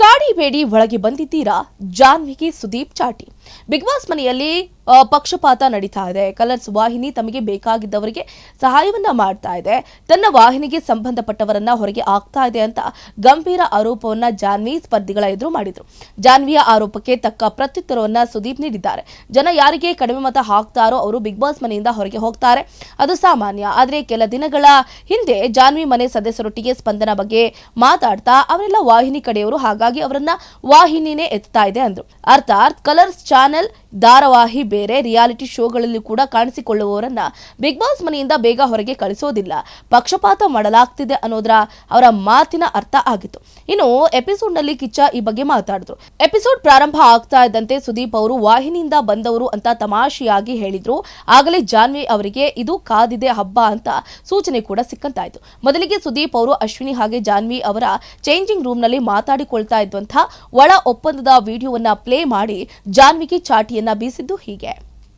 ಕಾಡಿಬೇಡಿ ಒಳಗೆ ಬಂದಿದ್ದೀರಾ? ಜಾನ್ವಿಗೆ ಸುದೀಪ್ ಚಾಟಿ. ಬಿಗ್ ಬಾಸ್ ಮನೆಯಲ್ಲಿ ಪಕ್ಷಪಾತ ನಡೀತಾ ಇದೆ. ಕಲರ್ಸ್ ವಾಹಿನಿ ತಮಗೆ ಬೇಕಾಗಿದ್ದವರಿಗೆ ಸಹಾಯವನ್ನ ಮಾಡ್ತಾ ಇದೆ. ತನ್ನ ವಾಹಿನಿಗೆ ಸಂಬಂಧಪಟ್ಟವರನ್ನ ಹೊರಗೆ ಆಗ್ತಾ ಇದೆ ಅಂತ ಗಂಭೀರ ಆರೋಪವನ್ನ ಜಾನ್ವಿ ಸ್ಪರ್ಧಿಗಳ ಎದುರು ಮಾಡಿದ್ರು. ಜಾನ್ವಿಯ ಆರೋಪಕ್ಕೆ ತಕ್ಕ ಪ್ರತ್ಯುತ್ತರವನ್ನ ಸುದೀಪ್ ನೀಡಿದ್ದಾರೆ. ಜನ ಯಾರಿಗೆ ಕಡಿಮೆ ಮತ ಹಾಕ್ತಾರೋ ಅವರು ಬಿಗ್ ಬಾಸ್ ಮನೆಯಿಂದ ಹೊರಗೆ ಹೋಗ್ತಾರೆ. ಅದು ಸಾಮಾನ್ಯ. ಆದರೆ ಕೆಲ ದಿನಗಳ ಹಿಂದೆ ಜಾನ್ವಿ ಮನೆ ಸದಸ್ಯರೊಟ್ಟಿಗೆ ಸ್ಪಂದನ ಬಗ್ಗೆ ಮಾತಾಡ್ತಾ ಅವರೆಲ್ಲ ವಾಹಿನಿ ಕಡೆಯವರು ಹಾಗಾಗಿ ಅವರನ್ನ ವಾಹಿನಿನೇ ಎತ್ತಾ ಇದೆ ಅಂದ್ರು. ಅರ್ಥಾತ್ ಕಲರ್ಸ್ ఛానల్ ಧಾರಾವಾಹಿ ಬೇರೆ ರಿಯಾಲಿಟಿ ಶೋಗಳಲ್ಲಿ ಕೂಡ ಕಾಣಿಸಿಕೊಳ್ಳುವವರನ್ನ ಬಿಗ್ ಬಾಸ್ ಮನೆಯಿಂದ ಬೇಗ ಹೊರಗೆ ಕಳಿಸೋದಿಲ್ಲ. ಪಕ್ಷಪಾತ ಮಾಡಲಾಗ್ತಿದೆ ಅನ್ನೋದ್ರ ಅವರ ಮಾತಿನ ಅರ್ಥ ಆಗಿತ್ತು. ಇನ್ನು ಎಪಿಸೋಡ್ನಲ್ಲಿ ಕಿಚ್ಚ ಈ ಬಗ್ಗೆ ಮಾತಾಡಿದ್ರು. ಎಪಿಸೋಡ್ ಪ್ರಾರಂಭ ಆಗ್ತಾ ಇದ್ದಂತೆ ಸುದೀಪ್ ಅವರು ವಾಹಿನಿಯಿಂದ ಬಂದವರು ಅಂತ ತಮಾಷೆಯಾಗಿ ಹೇಳಿದ್ರು. ಆಗಲೇ ಜಾನ್ವಿ ಅವರಿಗೆ ಇದು ಕಾದಿದೆ ಹಬ್ಬ ಅಂತ ಸೂಚನೆ ಕೂಡ ಸಿಕ್ಕಂತಾಯ್ತು. ಮೊದಲಿಗೆ ಸುದೀಪ್ ಅವರು ಅಶ್ವಿನಿ ಹಾಗೆ ಜಾನ್ವಿ ಅವರ ಚೇಂಜಿಂಗ್ ರೂಮ್ನಲ್ಲಿ ಮಾತಾಡಿಕೊಳ್ತಾ ಇದ್ದಂತಹ ಒಳ ಒಪ್ಪಂದದ ವಿಡಿಯೋವನ್ನ ಪ್ಲೇ ಮಾಡಿ ಜಾನ್ವಿಗೆ na bici do Rieger.